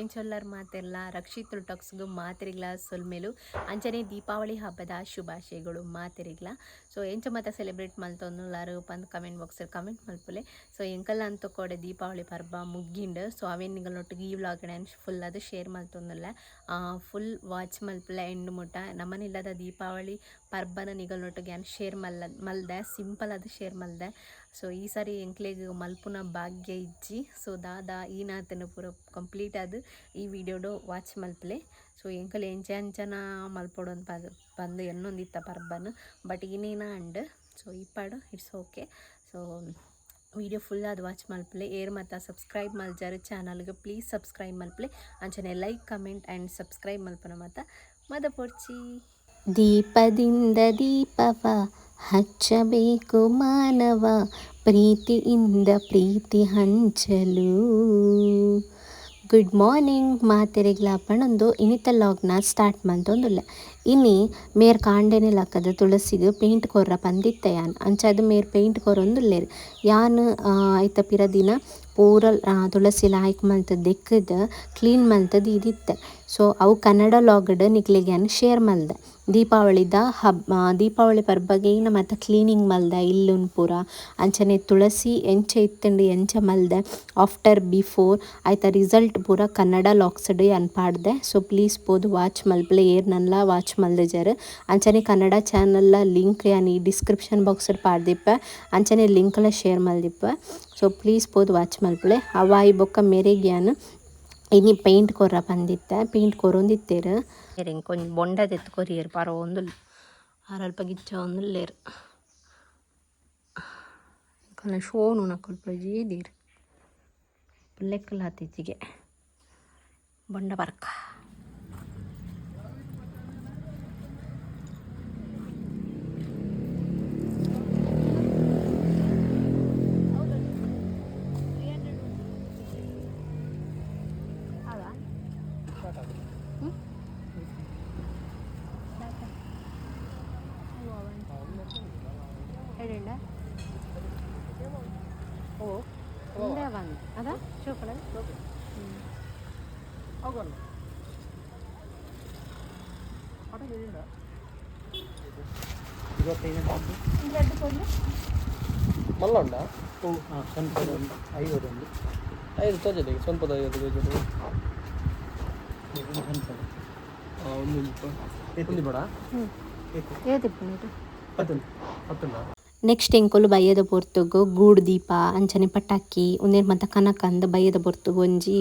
ಇಂಚೊಲ್ಲರ್ ಮಾತೆಲ್ಲ ರಕ್ಷಿತ್ ಟಾಕ್ಸ್ಗೂ ಮಾತಿರಿಗ್ಲ ಸೊಲ್ಮೇಲು ಅಂಚನೆ ದೀಪಾವಳಿ ಹಬ್ಬದ ಶುಭಾಶಯಗಳು ಮಾತಿರಿಗ್ಲ. ಸೊ ಎಂಚ ಮಾತ ಸೆಲೆಬ್ರೇಟ್ ಮಲ್ತೊಂದುಲ್ಲಾರು ಪಂದ್ ಕಮೆಂಟ್ ಬಾಕ್ಸ್ ಕಮೆಂಟ್ ಮಲ್ಪುಲೆ ಸೊ ಎಂಕಲ್ಲ ಅಂತ ಕೊಡೆ ದೀಪಾವಳಿ ಪರ್ಬ ಮುಗ್ಗಿಂಡ್, ಸೊ, ಅವೇನು ನಿಗಳೊಟ್ಟಿಗೆ ಈ ವ್ಲಾಗ್ ಫುಲ್ ಅದು ಶೇರ್ ಮಲ್ತೊಂದಲ್ಲ ಫುಲ್ ವಾಚ್ ಮಲ್ಪಲ, ಎಂಡ್ ಮುಟ್ಟ ನಮ್ಮನಿಲ್ಲದ ದೀಪಾವಳಿ ಪರ್ಬನ ನಿಗಲ್ ಏನು ಶೇರ್ ಮಲ್ಲ, ಮಲ್ದೆ, ಸಿಂಪಲ್ ಅದು ಶೇರ್ ಮಲ್ದೆ. ಸೊ ಈ ಸಾರಿ ಎಂಕ್ಲೆಗ್ ಮಲ್ಪುನ ಭಾಗ್ಯ ಇಜ್ಜಿ. ಸೊ ದಾದ ಈ ನಾತನ ಪೂರ ಕಂಪ್ಲೀಟ್ ಅದು ಈ ವಿಡಿಯೋಡು ವಾಚ್ ಮಲ್ಪಲೆ. ಸೊ ಎಂಕಲ್ ಎಂಚ ಅಂಚನ ಮಲ್ಪೊಡು ಅಂತ ಬಂದು ಎನ್ನೊಂದಿತ್ತ ಪರ್ಬನ್. ಬಟ್ ಇನ್ನೇನ ಅಂಡ್ ಸೊ ಪಾಡು it's okay so video full ಅದು ವಾಚ್ ಮಲ್ಪಲೆ. ಏರ್ ಮತ್ತು ಸಬ್ಸ್ಕ್ರೈಬ್ ಮಲ್ಜಾರು ಚಾನಲ್ಗೆ ಪ್ಲೀಸ್ ಸಬ್ಸ್ಕ್ರೈಬ್ ಮಲ್ಪಲೆ. ಅಂಚನೆ ಲೈಕ್ ಕಮೆಂಟ್ ಆ್ಯಂಡ್ ಸಬ್ಸ್ಕ್ರೈಬ್ ಮಲ್ಪನ ಮತ್ತು ಮದ ಪೊಡ್ಚಿ ದೀಪದಿಂದ ದೀಪವ ಹಚ್ಚಬೇಕು ಮಾನವ ಪ್ರೀತಿಯಿಂದ ಪ್ರೀತಿ ಹಂಚಲು. ಗುಡ್ ಮಾರ್ನಿಂಗ್ ಮಾತೆರೆಗ್ಲಾಪಣೊಂದು ಇನಿತ ಲಾಗ್ನ ಸ್ಟಾರ್ಟ್ ಮಂತೊಂದುಲ್ಲ ಇನಿ ಮೇರ್ ಕಾಂಡೆನೆ ಲಕ್ಕದ ತುಳಸಿಗ್ ಪೇಂಟ್ ಕೊರ ಪಂದಿತ್ತ ಯಾನ್ ಅಂಚಾದ್ ಮೇರ್ ಪೇಂಟ್ ಕೊರೊಂದುಲ್ಲೆರ್. ಯಾನ್ ಐತ ಪಿರ ದಿನ ಪೂರ ತುಳಸಿ ಲಾಯ್ಕ್ ಮಲ್ತ್ ದೆಕ್ಕುದು, ಕ್ಲೀನ್ ಮಲ್ತದು ಇದಿತ್ತೆ ಸೊ, ಅವು ಕನ್ನಡ ಲಾಗ್ಡ್ ನಿಕ್ಲೆಗ್ ಶೇರ್ ಮಲ್ದೆ. ದೀಪಾವಳಿದ ಹಬ್ಬ ದೀಪಾವಳಿ ಪರ್ಬಗೆ ಇನ್ನ ಮಾತ ಕ್ಲೀನಿಂಗ್ ಮಲ್ದ ಇಲ್ಲುನ್ ಪೂರ. ಅಂಚನೆ ತುಳಸಿ ಎಂಚ ಇತ್ತುಂಡು ಎಂಚ ಮಲ್ದೆ. ಆಫ್ಟರ್, ಬಿಫೋರ್, ಐತ ರಿಸಲ್ಟ್ ಪೂರ ಕನ್ನಡ ಲಾಕ್ಸ್ಡ್ ಯಾನ್ ಪಾಡ್ದೆ. ಸೊ, ಪ್ಲೀಸ್ ಪೋದು ವಾಚ್ ಮಲ್ಪಲೆ ಏರ್ ನನ್ಲ ವಾಚ್ ಮಲ್ದೆಜರ್ ಅಂಚನೆ ಕನ್ನಡ ಚಾನಲ್ಲ ಲಿಂಕ್ ಯಾನಿ ಡಿಸ್ಕ್ರಿಪ್ಷನ್ ಅಲ್ಲಿ ಪಾಡ್ದಿಪ್ಪೆ. ಅಂಚನೆ ಲಿಂಕ್ಲ ಶೇರ್ ಮಲ್ದಿಪ್ಪ ಸೊ ಪ್ಲೀಸ್ ಪೋದು ವಾಚ್ ಮಲ್ಪಲೆ ಅವಾಯಿ ಬೊಕ್ಕ ಮೇರೆ ಗ್ಯಾನ್ ಇನಿ ಪೇಂಟ್ ಕೊರ ಪಂದಿತ್ತೆ. ಪೇಂಟ್ ಕೊರೊಂದಿತ್ತೇರು. ಕೊಂಚ ಬೊಂಡ ಎತ್ಕೊರಿಯರ್ ಪರೋ ಒಂದು ಅರಲ್ಪ ಗಿಚ್ಚ ಒಂದುಲ್ಲೇರ್ ಕಲ ಶೋನು ನಕೊಲ್ಪ ಜೀದೀರ್. ಹತ್ತಿಚ್ಚಿಗೆ ಬೊಂಡ ಬರ್ಕ. ఎడండా ఓ ఉండే వన్ అదా చూపడం అవును అటు వెళ్ళిందా మళ్ళా ఉందా ఓ సొంపద ఐదు ఉంది ఐదు తోచలేదు సొంపద ఐదు తోచలేదు ನೆಕ್ಸ್ಟ್ ಎಂಕೊಲು ಬಯ್ಯದ ಪೊರ್ತುಗು ಗೂಡು ದೀಪ ಅಂಚನೆ ಪಟಾಕಿ ಉಂದೇನು ಮತ್ತ ಕನಕಂದ ಬಯ್ಯದ ಪೊರ್ತುಗು ಒಂಜಿ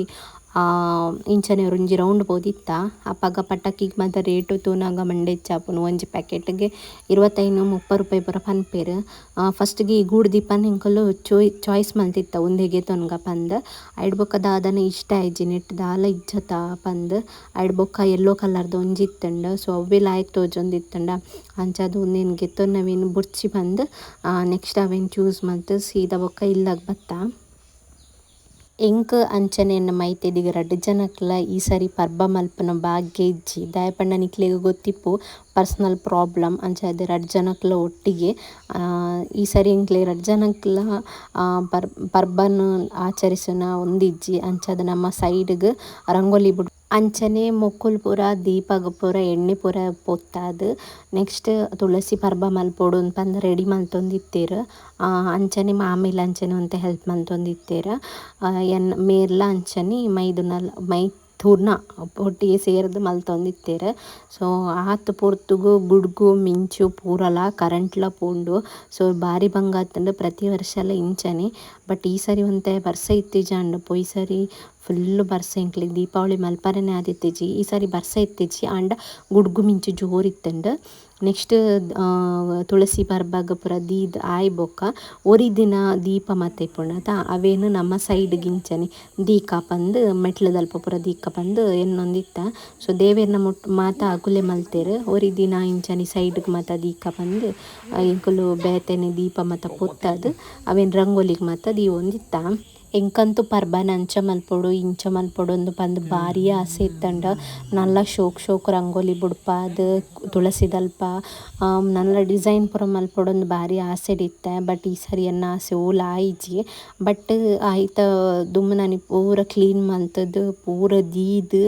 ಇಂಚನೆ ಒಂಜಿ ರೌಂಡ್ ಬೋದಿತ್ತ. ಅಪ್ಪಗ ಪಟಾಕಿಗೆ ಮಾತ ರೇಟು ತೂನಾಗ ಮಂಡೆ ಇಚ್ಚಾಪುನು ಒಂಜಿ ಪ್ಯಾಕೆಟ್ಗೆ ಇರುವತ್ತೈನು ಮುಪ್ಪ ರೂಪಾಯಿ ಪೂರ ಪನ್ಪೇರು ಫಸ್ಟ್ಗೆ ಈ ಗೂಡು ದೀಪನ ಎಂಕಲು ಚೋಯ್ ಚಾಯ್ಸ್ ಮಲ್ತಿತ್ತ ಒಂದೆಗೆ ತೊನ್ಗ ಪಂದ್. ಐಡ್ ಬೊಕ್ಕದ ದಾದನ ಇಷ್ಟ ಆಯ್ಜಿ, ನೆಟ್ ದಾಲ ಇಜ್ಜತ ಪಂದ್. ಐಡ್ ಬೊಕ್ಕ ಯೆಲ್ಲೋ ಕಲರ್ದ ಒಂಜಿ ಇತ್ತಂಡ ಸೊ ಅವ್ವೆ ಲಾಯ್ಕ್ ತೋಜೊಂದಿತ್ತಂಡ ಅಂಚಾದು ಒಂದೇನು ಗೆತ್ತೊನ್ನವೇನು ಬುರ್ಚಿ ಬಂದು ನೆಕ್ಸ್ಟ್ ಅವೇನು ಚೂಸ್ ಮಲ್ತು, ಸೀದಾ ಬೊಕ್ಕ ಇಲ್ಲಾಗ ಬತ್ತ. ಎಂಕ್ ಅಂಚನೆಯನ್ನು ಮೈತೆದಿಗ ರಡ್ಡ್ ಜನಕ್ಲ ಈ ಸರಿ ಪರ್ಬ ಮಲ್ಪನ ಭಾಗ್ಯ ಇಜ್ಜಿ. ದಾಯಪಂಡ ನಿಕ್ಲೆಗ್ ಗೊತ್ತಿಪ್ಪು, ಪರ್ಸನಲ್ ಪ್ರಾಬ್ಲಮ್ ಅಂಚಾದ್ ರಡ್ಡ್ ಜನಕ್ಲ ಒಟ್ಟಿಗೆ. ಈ ಸರಿ ಎಂಕ್ಲೆ ರಡ್ಡ್ ಜನಕ್ಲ ಪರ್, ಪರ್ಬನ್ ಆಚರಿಸುನ ಒಂದಿಜ್ಜಿ ಅಂಚದ ನಮ್ಮ ಸೈಡ್ಗೆ ರಂಗೋಲಿ ಬಿಡ್ ಅಂಚನೆ ಮೊಕ್ಕುಲು ಪೂರ ದೀಪಗ್ ಪೂರ ಎಣ್ಣೆ ಪೂರ ಪೊತ್ತಾದ್. ನೆಕ್ಸ್ಟ್ ತುಳಸಿ ಪರ್ಬ ಮಲ್ಪೊಡು ಪಂದ್ ರೆಡಿ ಮಲ್ತೊಂದಿತ್ತೇರ್. ಅಂಚನೆ ಮಾಮಿಲ್ ಅಂಚನೆ ಒಂತೆ ಹೆಲ್ಪ್ ಮಲ್ತೊಂದಿತ್ತೇರ್. ಎನ್, ಮೇರ್ಲ ಅಂಚನೆ, ಮೈದುನಲ್ ಮೈ ತೂರ್ನ ಒಟ್ಟಿಗೆ ಸೇರ್ದ್ ಮಲ್ತೊಂದಿತ್ತೇರ್. ಸೊ ಆತ್ ಪೊರ್ತುಗು ಗುಡ್ಗು, ಮಿಂಚು, ಪೂರಲ, ಕರೆಂಟ್ಲ ಪೋಂಡು. ಸೊ ಬಾರಿ ಬಂಗಾತಂಡ್ ಪ್ರತಿ ವರ್ಷಲ ಇಂಚನೆ. ಬಟ್ ಈ ಸರಿ ಒಂತೆ ಬರ್ಸ ಇತ್ತಿಜಾಂಡ್. ಪೊಯ್ ಸರಿ ಫುಲ್ಲ್ ಬರ್ಸೆ ಎಂಕ್ಲೆಗ್ ದೀಪಾವಳಿ ಮಲ್ಪರೆನೆ ಆದಿತ್ತಿಜಿ ಈ ಸಾರಿ ಬರ್ಸ ಇತ್ತಿಜಿ ಆಂಡ ಗುಡ್ಗು ಮಿಂಚು ಜೋರ್ ಇತ್ತಂಡ್. ನೆಕ್ಸ್ಟ್ ತುಳಸಿ ಪರ್ಬಗ್ ಪೂರ ದೀದ್ ಆಯ್ ಬೊಕ್ಕ ಒರಿ ದಿನ ದೀಪ ಮಾತ ಇಪ್ಪುಂಡತ ಅವೇನು ನಮ್ಮ ಸೈಡ್ ಗಿಂಚನೆ. ದೀಕ ಪಂದ್ ಮೆಟ್ಲದಲ್ಪ ಪೂರ ದೀಕ ಪಂದ್ ಎನ್ನೊಂದಿತ್ತ ಸೊ, ದೇವೆರ್ನ ಮುಟ್ ಮಾತ ಅಗುಲೆ ಮಲ್ತೆರ್. ಒರಿ ದಿನ ಇಂಚನೆ ಸೈಡ್ಗ್ ಮಾತ ದೀಕ ಪಂದ್ ಎಂಕುಲು ಬೇತೆನೆ ದೀಪ ಮಾತ ಪೊತ್ತದ್. ಅವೇನು ರಂಗೋಲಿಗ್ ಮಾತ ದೀವೊಂದಿತ್ತ ಎಂಕಂತೂ ಪರ್ಬನ ಅಂಚ ಮಲ್ಪೊಡು ಇಂಚ ಮಲ್ಪೊಡು ಒಂದು ಪಂದ್ ಭಾರಿ ಆಸೆ ಇತ್ತಂಡ. ನಲ್ಲ ಶೋಕ್ ಶೋಕ್ ರಂಗೋಲಿ ಬುಡ್ಪಾದ್ ತುಳಸಿ ದಲ್ಪ ಆಮ್, ನಲ್ಲ ಡಿಸೈನ್ ಪೂರ ಮಲ್ಪೊಡೊಂದು ಭಾರಿ ಆಸೆ ಇತ್ತೆ ಬಟ್ ಈ ಸರಿ ಎನ್ನ ಆಸೆ ಓಲ್ ಆಯಿಜಿ. ಬಟ್ ಆಯ್ತ ದುಮ್ಮ ನನಗೆ ಪೂರ ಕ್ಲೀನ್ ಮಂತದ್ದು ಪೂರ ದೀದ್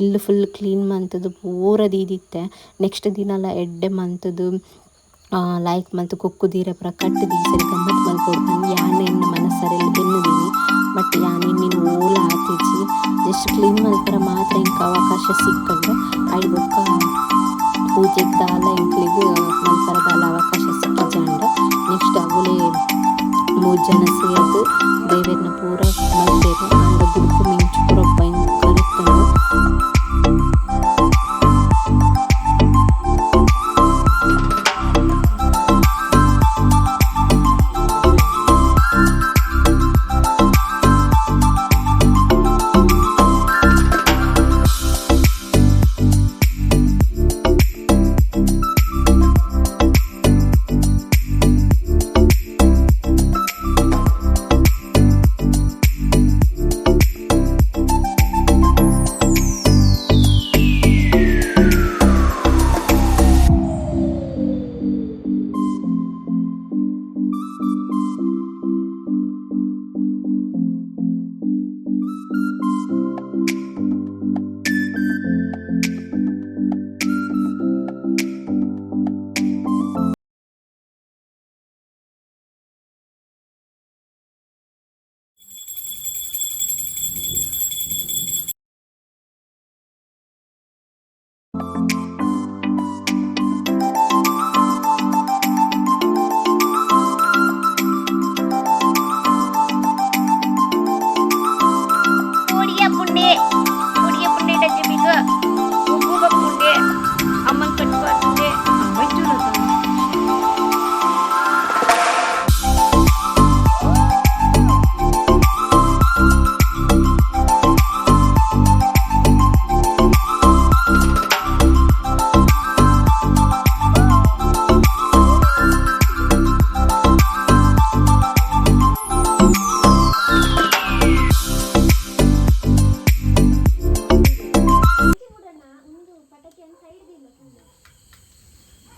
ಇಲ್ಲು ಫುಲ್ ಕ್ಲೀನ್ ಮಂತದ್ದು ಪೂರ ದೀದಿತ್ತೆ. ನೆಕ್ಸ್ಟ್ ದಿನಲ ಎಡ್ಡೆ ಮಂತುದು. ಲೈಕ್ ಮತ್ತು ಕೊಕ್ಕು ದೀರ ಪೂರ ಕಟ್ಟು ದೀಸರಿ ಗಮ್ಮತ್ ಮಲ್ಪೊಡು ಯಾನೆ ಎನ್ನ ಮನಸ್ಸರೆಲ್ಲ ಎನ್ನುದೀನಿ ಬಟ್ ಯಾನೆ ನೀನು ಓಲ ಆತಿಜಿ ಜಸ್ಟ್ ಕ್ಲೀನ್ ಮಲ್ಪರ ಮಾತ್ರ ಇಂಕ ಅವಕಾಶ ಸಿಕ್ಕಂಡು ಐ ಬೊಕ್ಕ ಪೂಜೆ ದಾಲ ಇಂಕ್ಲಿಗೆ ಮಲ್ಪರ ದಾಲ ಅವಕಾಶ ಸಿಕ್ಕಿಜಾಂಡ ನೆಕ್ಸ್ಟ್ ಅವಳೆ ಮೂರು ಜನ ಸೇರ್ದು ದೇವರನ್ನ ಪೂರ ಮಲ್ಪೆರು.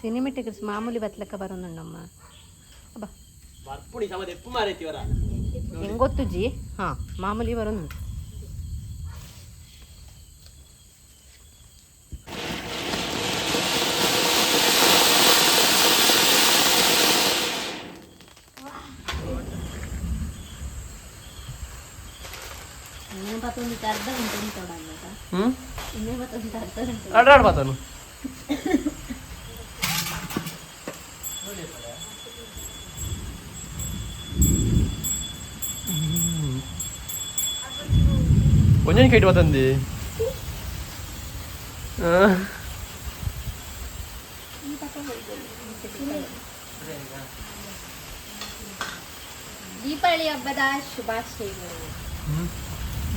ಸಿನಿಮೆಟಿಕ್ಸ್ ಮಾಮೂಲಿ ಬತ್ಲಕ್ಕ ಬರೋನಣ್ಣಮ್ಮ ಅಬ್ಬ. ಬರ್ಪುಡಿ ಸಮದ ಎಪ್ಪು ಮಾರೈತಿವರ ಹೆಂಗೊತ್ತು ಜಿ? ಹಾಂ ಮಾಮೂಲಿ ಬರೋನು ಅರ್ಧ ಗಂಟೆ ಉಂಟೋಡಲ್ಲ ಅದೇನ್ ఎయిట్ ಬಂದಿ ದೀಪಾವಳಿ ಹಬ್ಬದ ಶುಭಾಶಯಗಳು.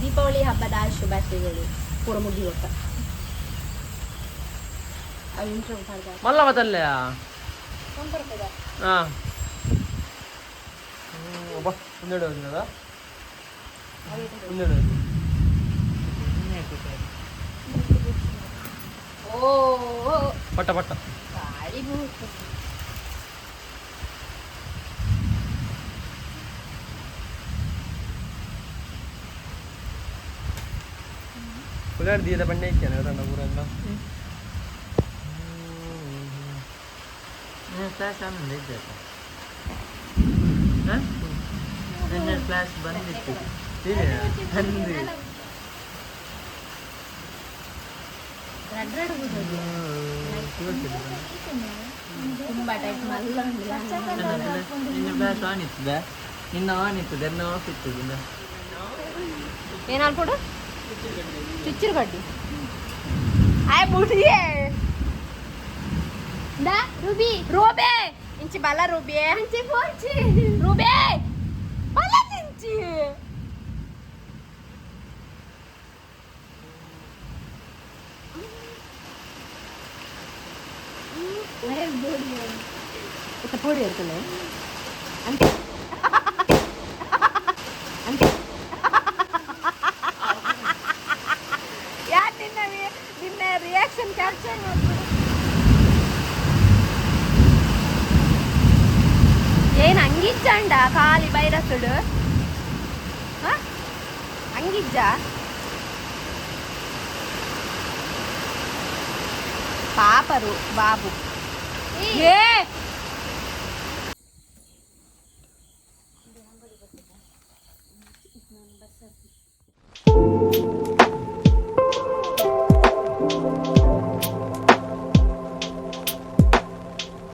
ದೀಪಾವಳಿ ಹಬ್ಬದ ಶುಭಾಶಯಗಳು. ಪೂರ ಮುಗಿಯುತ್ತ ಮಲ್ಲ ಬದಲ್ಲ ಒಂದೆರಡು ಒಂದೆರಡು ಪಟ್ಟ ಪಟ್ಟ ಗಾಳಿ ಬೂಟ್ പുലർ ദീത പണ്ണേ കേട്ടോ ഊരണ്ട ಕ್ಲಾಸ್ ಆಮೇಲೆ ಇದ್ದಪ್ಪ ನನ್ನ ಕ್ಲಾಸ್ ಬಂದಿತ್ತು ತುಂಬಾ ಟೈಪ್ ನಿನ್ನ ಆನ್ ಇರ್ತದೆ ಎಲ್ಲ ಆಫ್ ಇರ್ತದೆ ಏನಾಗ್ಬಿಡು ಚುಚ್ಚಿರು ಗಡ್ಡಿ ರೂಬಿ. ಬುಡ್ರಿಯೇ ಇಂಚಿ Ruby, Ruby, ಇಂಚಿ. Ruby, inci forci, ഇത്ത പൊടി എടുക്കണേ അഞ്ച് അഞ്ച് ഞാൻ നിന്നെ നിന്നെ റിയാക്ഷൻ ക്യാപ്ചർ നോക്കൂ ಏನು ಹಂಗಿಜ್ಜ ಅಂಡ ಖಾಲಿ ಬೈರಸುಡು ಹಂಗಿಜ್ಜ టాపరు బాబు. ఏ?